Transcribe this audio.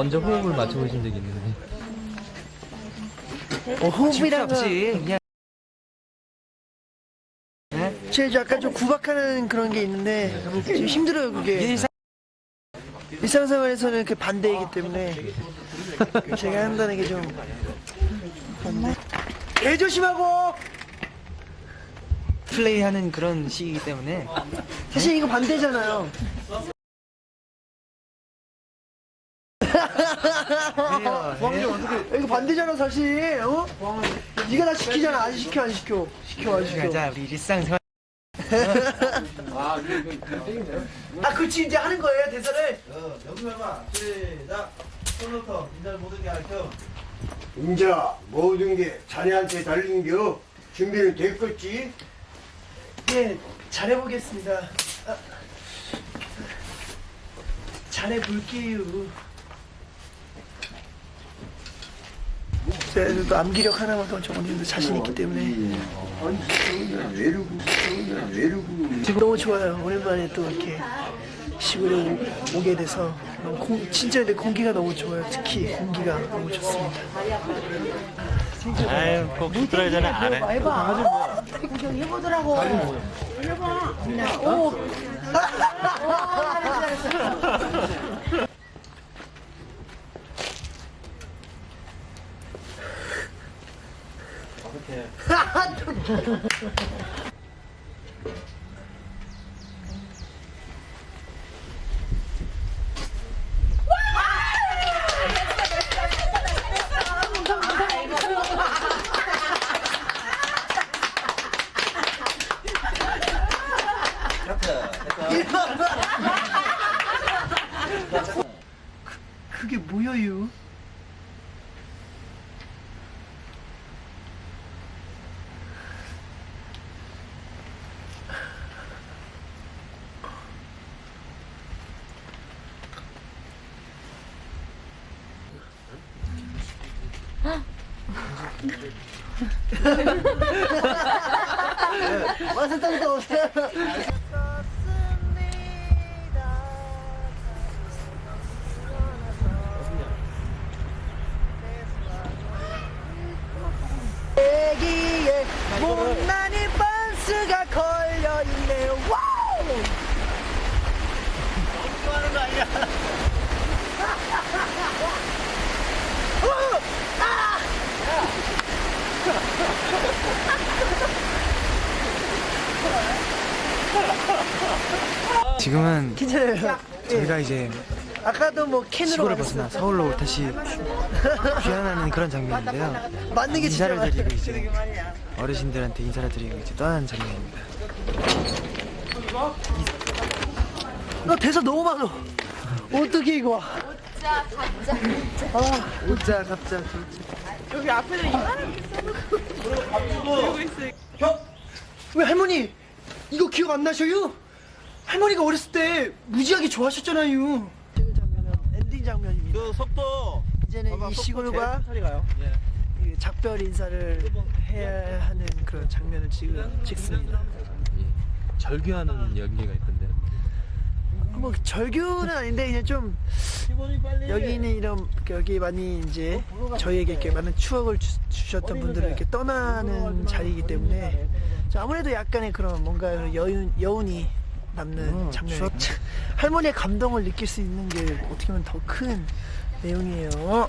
먼저 호흡을 맞춰보신 적이 있는데. 어, 호흡이랑 없이 그냥. 제가 약간 좀 구박하는 그런 게 있는데 좀 힘들어요 그게. 일상 일상생활에서는 그 반대이기 때문에 제가 한다는 게좀 개 조심하고! 플레이하는 그런 시기이기 때문에. 사실 이거 반대잖아요 그래요. 이거 반대잖아 사실. 어? 네가 나 시키잖아. 안 시켜 안 시켜. 시켜 안 시켜. 자 우리 일상생활. 아 그렇지 이제 하는 거예요 대사를? 연구해봐. 시작. 손부터 인사를 모든 게 할겸 인자 모든 게 자네한테 달린 겨. 준비는 됐겠지? 예 잘해보겠습니다. 아, 잘해볼게요 또 암기력 하나만 더 적어주는데 자신 있기 때문에. 외르고 너무 좋아요. 오랜만에 또 이렇게 시골에 오- 오게 돼서 공- 진짜 근데 공기가 너무 좋아요. 특히 공기가 너무 좋습니다. 아유, 꼭 들어야 전에 안 해. 그게 뭐여유? 왔었다 오세요. 애기에 못난이 반스가 걸려있네요 와우 하는 거 아니야 지금은 괜찮아요. 저희가 이제 아까도 뭐 캔으로 시골을. 벗어나 서울로 다시 귀환하는 그런 장면인데요. 맞는 게 진짜 인사를. 드리고 이제 어르신들한테 인사를 드리고 이제 떠나는 장면입니다. 너 대사 너무 많아. 어떻게 이거 웃자 갑자 왜 할머니 이거 기억 안 나셔요? 할머니가 어렸을 때 무지하게 좋아하셨잖아요. 지금 장면은 엔딩 장면입니다. 그 속도. 이제는 봐봐, 이 속도 시골과 제일 천천히 가요. 이 작별 인사를 해야 하는 그런 장면을 지금 찍습니다. 절규하는 연기가 있던데 뭐 절규는 아닌데 그냥 좀 기본이 빨리 여기 있는 이런 여기 많이 이제 저희에게 이렇게 많은 추억을 주, 주셨던 분들을 이렇게 떠나는 자리이기 때문에 자, 아무래도 약간의 그런 뭔가 여운 여운이 남는 장면. 할머니의 감동을 느낄 수 있는 게 어떻게 보면 더 큰 내용이에요.